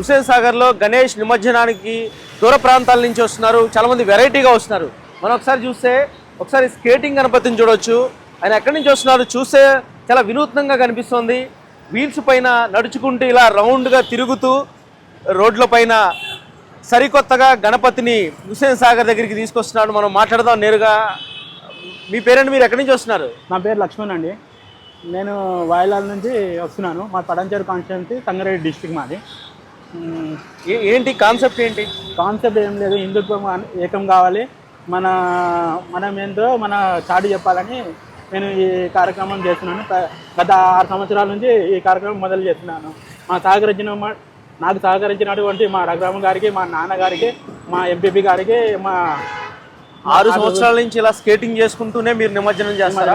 హుసేన్ సాగర్లో గణేష్ నిమజ్జనానికి దూర ప్రాంతాల నుంచి వస్తున్నారు. చాలా మంది వెరైటీగా వస్తున్నారు. మనం ఒకసారి చూస్తే ఒకసారి స్కేటింగ్ గణపతిని చూడొచ్చు. ఆయన ఎక్కడి నుంచి వస్తున్నారు చూస్తే చాలా వినూత్నంగా కనిపిస్తోంది. వీల్స్ పైన నడుచుకుంటూ ఇలా రౌండ్గా తిరుగుతూ రోడ్ల పైన సరికొత్తగా గణపతిని హుసేన్ సాగర్ దగ్గరికి తీసుకొస్తున్నాడు. మనం మాట్లాడదాం నేరుగా. మీ పేరెంట్ మీరు ఎక్కడి నుంచి వస్తున్నారు? నా పేరు లక్ష్మణ్ అండి. నేను వాయిలాల నుంచి వస్తున్నాను. మా పడంచేరు కాన్స్టిట్యూన్సీ సంగారెడ్డి డిస్టిక్ మాది. ఏంటి కాన్సెప్ట్ ఏంటి? కాన్సెప్ట్ ఏం లేదు. హిందుత్వం ఏకం కావాలి. మన మనం ఏంటో మన చాటి చెప్పాలని నేను ఈ కార్యక్రమం చేస్తున్నాను. గత ఆరు సంవత్సరాల నుంచి ఈ కార్యక్రమం మొదలు చేస్తున్నాను. మా సహకరించిన నాకు సహకరించినటువంటి మా రఘురామ గారికి మా నాన్నగారికి మా ఎంపీపీ గారికి మా ఆరు సంవత్సరాల నుంచి ఇలా స్కేటింగ్ చేసుకుంటూనే మీరు నిమజ్జనం చేస్తారా?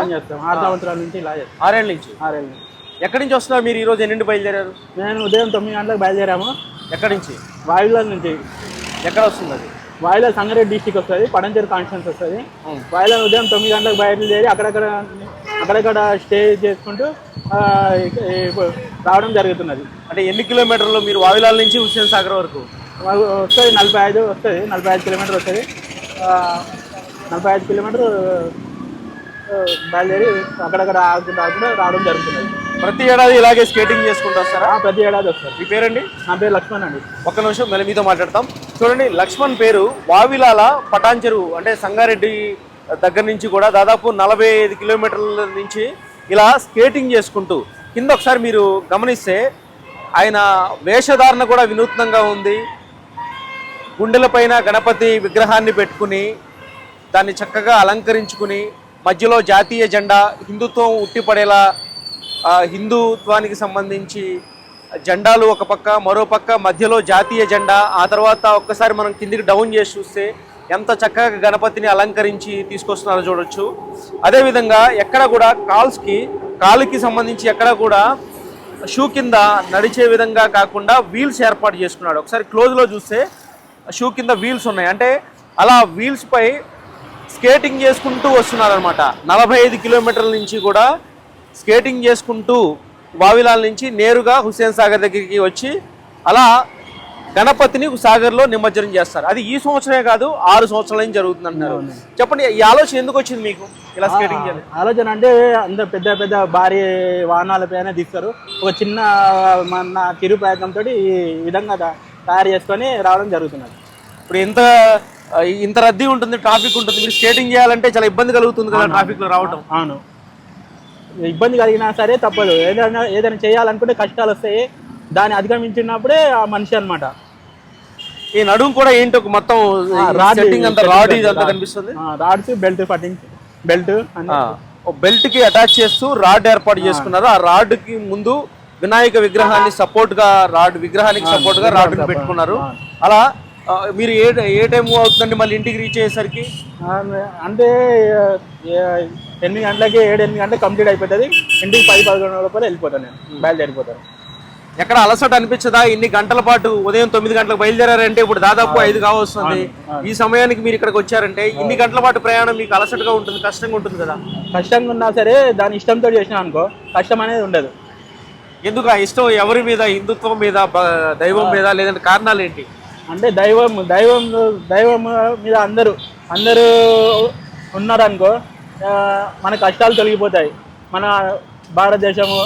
ఆరు సంవత్సరాల నుంచి ఇలా చేస్తాం. ఆరేళ్ళ నుంచి? ఆరేళ్ళు ఎక్కడి నుంచి వస్తున్నారు మీరు ఈ రోజు ఎన్నింటి బయలుదేరారు? నేను ఉదయం తొమ్మిది గంటలకు బయలుదేరాము. ఎక్కడి నుంచి? వాయుల నుంచి. ఎక్కడ వస్తుంది అది? వాయుల సంగారెడ్డి డిస్టిక్ వస్తుంది పడంచేరు కాన్స్టిట్యూన్స్ వస్తుంది. వాయుల ఉదయం తొమ్మిది గంటలకు బయలుదేరి అక్కడక్కడ అక్కడక్కడ స్టే చేసుకుంటూ రావడం జరుగుతున్నది. అంటే ఎన్ని కిలోమీటర్లు మీరు వావిలాల నుంచి హుస్సేన్ సాగర్ వరకు? వస్తుంది నలభై ఐదు వస్తుంది నలభై ఐదు కిలోమీటర్ వస్తుంది. నలభై ఐదు కిలోమీటర్ బయలుదేరి అక్కడక్కడ ఆగుకుంటూ రావడం జరుగుతున్నది. ప్రతి ఏడాది ఇలాగే స్కేటింగ్ చేసుకుంటూ వస్తారా? ఆ, ప్రతి ఏడాది వస్తుంది మీ పేరండి? నా పేరు లక్ష్మణ్ అండి. ఒక్క నిమిషం మళ్ళీ మీతో మాట్లాడతాం. చూడండి లక్ష్మణ్ పేరు వావిలాల పటాన్చెరు అంటే సంగారెడ్డి దగ్గర నుంచి కూడా దాదాపు నలభై ఐదు కిలోమీటర్ల నుంచి ఇలా స్కేటింగ్ చేసుకుంటూ కింద ఒకసారి మీరు గమనిస్తే ఆయన వేషధారణ కూడా వినూత్నంగా ఉంది. గుండెలపైన గణపతి విగ్రహాన్ని పెట్టుకుని దాన్ని చక్కగా అలంకరించుకుని మధ్యలో జాతీయ జెండా హిందుత్వం ఉట్టిపడేలా హిందుత్వానికి సంబంధించి జెండాలు ఒక పక్క మరో పక్క మధ్యలో జాతీయ జెండా ఆ తర్వాత ఒక్కసారి మనం కిందికి డౌన్ చేసి చూస్తే ఎంత చక్కగా గణపతిని అలంకరించి తీసుకొస్తున్నారో చూడొచ్చు. అదేవిధంగా ఎక్కడ కూడా కాల్స్కి కాలుకి సంబంధించి ఎక్కడ కూడా షూ కింద నడిచే విధంగా కాకుండా వీల్స్ ఏర్పాటు చేసుకున్నాడు. ఒకసారి క్లోజ్లో చూస్తే షూ కింద వీల్స్ ఉన్నాయి. అంటే అలా వీల్స్పై స్కేటింగ్ చేసుకుంటూ వస్తున్నారనమాట నలభై ఐదు కిలోమీటర్ల నుంచి కూడా స్కేటింగ్ చేసుకుంటూ వావిలాల నుంచి నేరుగా హుస్సేన్ సాగర్ దగ్గరికి వచ్చి అలా గణపతిని సాగర్లో నిమజ్జనం చేస్తారు. అది ఈ సంవత్సరమే కాదు ఆరు సంవత్సరాల నుంచి జరుగుతుంది అంటున్నారు చెప్పండి ఈ ఆలోచన ఎందుకు వచ్చింది మీకు? ఇలా స్కేటింగ్ చేయాలి. ఆలోచన అంటే అందరు పెద్ద పెద్ద భారీ వాహనాలపైన తీస్తారు. ఒక చిన్న మన చిరు ప్రయత్నంతో ఈ విధంగా తయారు చేసుకొని రావడం జరుగుతున్నది. ఇప్పుడు ఎంత ఇంత రద్దీ ఉంటుంది ట్రాఫిక్ ఉంటుంది. మీరు స్కేటింగ్ చేయాలంటే చాలా ఇబ్బంది కలుగుతుంది కదా ట్రాఫిక్లో రావడం అవును. ఇబ్బంది కలిగినా సరే తప్పదు. ఏదైనా ఏదైనా చేయాలనుకుంటే కష్టాలు వస్తాయి. దాన్ని అధిగమించినప్పుడే ఆ మనిషి అనమాట ఈ నడుము కూడా ఏంటి ఒక మొత్తం సెట్టింగ్ అంతా రాడ్ కనిపిస్తుంది? రాడ్స్ బెల్ట్ ఫటింగ్ బెల్ట్ బెల్ట్కి అటాచ్ చేస్తూ రాడ్ ఏర్పాటు చేసుకున్నారు? ఆ రాడ్కి ముందు వినాయక విగ్రహాన్ని సపోర్ట్గా రాడ్ విగ్రహానికి సపోర్ట్గా రాడ్ పెట్టుకున్నారు. అలా మీరు ఏ ఏ టైం అవుతుందండి మళ్ళీ ఇంటికి రీచ్ అయ్యేసరికి? అంటే ఎనిమిది గంటలకి ఏడు ఎనిమిది గంటలకు కంప్లీట్ అయిపోతుంది. ఇంటికి పది పదకొండు లోపల వెళ్ళిపోతాను నేను. బయలుదేరిపోతాను ఎక్కడ అలసట అనిపించదా? ఇన్ని గంటల పాటు ఉదయం తొమ్మిది గంటలకు బయలుదేరారంటే ఇప్పుడు దాదాపు ఐదు కావస్తుంది. ఈ సమయానికి మీరు ఇక్కడికి వచ్చారంటే ఇన్ని గంటల పాటు ప్రయాణం మీకు అలసటగా ఉంటుంది కష్టంగా ఉంటుంది కదా? కష్టంగా ఉన్నా సరే దాని ఇష్టంతో చేసినా అనుకో కష్టం అనేది ఉండదు. ఎందుకు ఆ ఇష్టం ఎవరి మీద హిందుత్వం మీద దైవం మీద లేదంటే కారణాలు ఏంటి? అంటే దైవం దైవం దైవం మీద అందరూ అందరూ ఉన్నారనుకో మన కష్టాలు తొలగిపోతాయి. మన భారతదేశము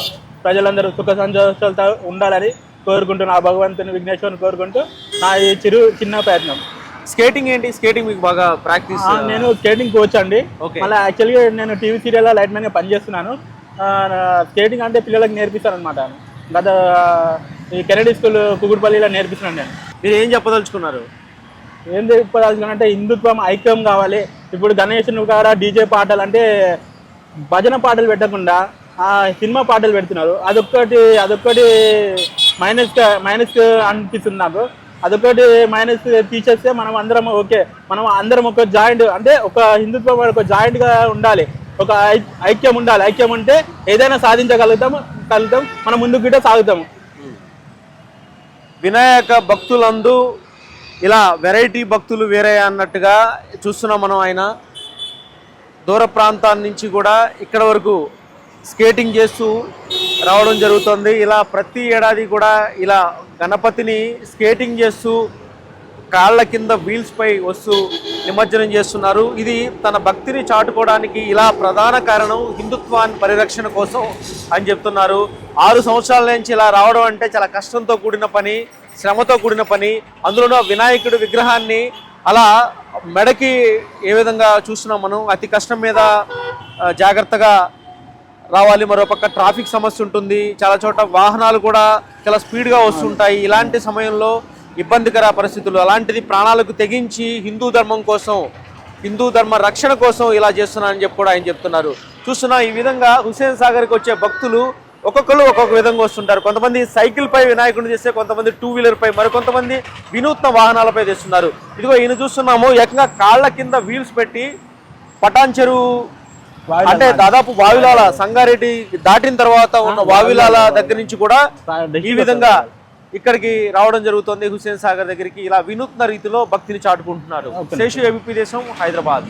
ప్రజలందరూ సుఖ సంతోషాలతో ఉండాలని కోరుకుంటున్నా. ఆ భగవంతుని విఘ్నేశ్వరుని కోరుకుంటూ నా ఈ చిరు చిన్న ప్రయత్నం. స్కేటింగ్ ఏంటి? స్కేటింగ్ మీకు బాగా ప్రాక్టీస్ నేను స్కేటింగ్ కోచ్ అండి. మళ్ళీ యాక్చువల్గా నేను టీవీ సీరియల్ లైట్ మ్యాన్గా పనిచేస్తున్నాను. స్కేటింగ్ అంటే పిల్లలకు నేర్పిస్తాను అనమాట గత ఈ కెనడీ స్కూల్ కుకుడుపల్లిలో నేర్పిస్తున్నాను నేను. మీరు ఏం చెప్పదలుచుకున్నారు? ఏం చెప్పాల్సిందంటే హిందుత్వం ఐక్యం కావాలి. ఇప్పుడు గణేషుని కాడ డీజే పాటలు అంటే భజన పాటలు పెట్టకుండా ఆ సినిమా పాటలు పెడుతున్నారు. అదొక్కటి అదొక్కటి మైనస్ మైనస్ అనిపిస్తుంది నాకు. అదొకటి మైనస్ తీసేస్తే మనం అందరం ఓకే. మనం అందరం ఒక జాయింట్ అంటే ఒక హిందుత్వం ఒక జాయింట్గా ఉండాలి. ఒక ఐ- ఐక్యం ఉండాలి. ఐక్యం ఉంటే ఏదైనా సాధించగలుగుతాం కలుగుతాం. మనం ముందుకు గిట్ట సాగుతాము. వినాయక భక్తులందు ఇలా వెరైటీ భక్తులు వేరే అన్నట్టుగా చూస్తున్నాం మనం ఆయన. దూర ప్రాంతాల నుంచి కూడా ఇక్కడ వరకు స్కేటింగ్ చేస్తూ రావడం జరుగుతుంది. ఇలా ప్రతి ఏడాది కూడా ఇలా గణపతిని స్కేటింగ్ చేస్తూ కాళ్ళ కింద వీల్స్పై వస్తూ నిమజ్జనం చేస్తున్నారు. ఇది తన భక్తిని చాటుకోవడానికి ఇలా ప్రధాన కారణం హిందుత్వాన్ని పరిరక్షణ కోసం అని చెప్తున్నారు. ఆరు సంవత్సరాల నుంచి ఇలా రావడం అంటే చాలా కష్టంతో కూడిన పని. శ్రమతో కూడిన పని అందులోనూ వినాయకుడు వినాయకుడి విగ్రహాన్ని అలా మెడకి ఏ విధంగా చూస్తున్నాం మనం? అతి కష్టం మీద జాగ్రత్తగా రావాలి. మరోపక్క ట్రాఫిక్ సమస్య ఉంటుంది. చాలా చోట వాహనాలు కూడా చాలా స్పీడ్గా వస్తుంటాయి. ఇలాంటి సమయంలో ఇబ్బందికర పరిస్థితులు అలాంటిది ప్రాణాలకు తెగించి హిందూ ధర్మం కోసం హిందూ ధర్మ రక్షణ కోసం ఇలా చేస్తున్నానని చెప్పి కూడా ఆయన చెప్తున్నారు. చూస్తున్నా ఈ విధంగా హుస్సేన్ సాగర్కి వచ్చే భక్తులు ఒక్కొక్కరు ఒక్కొక్క విధంగా వస్తుంటారు. కొంతమంది సైకిల్ పై వినాయకుడిని చేస్తే కొంతమంది టూ వీలర్ పై మరికొంతమంది వినూత్న వాహనాలపై తెస్తున్నారు ఇదిగో ఈయన చూస్తున్నాము ఏకంగా కాళ్ళ కింద వీల్స్ పెట్టి పటాన్ చెరువు అంటే దాదాపు వావిలాల సంగారెడ్డి దాటిన తర్వాత ఉన్న వావిలాల దగ్గర నుంచి కూడా ఈ విధంగా ఇక్కడికి రావడం జరుగుతుంది. హుస్సేన్ సాగర్ దగ్గరికి ఇలా వినూత్న రీతిలో భక్తిని చాటుకుంటున్నారు. శేషు ఏబిపి దేశం హైదరాబాద్.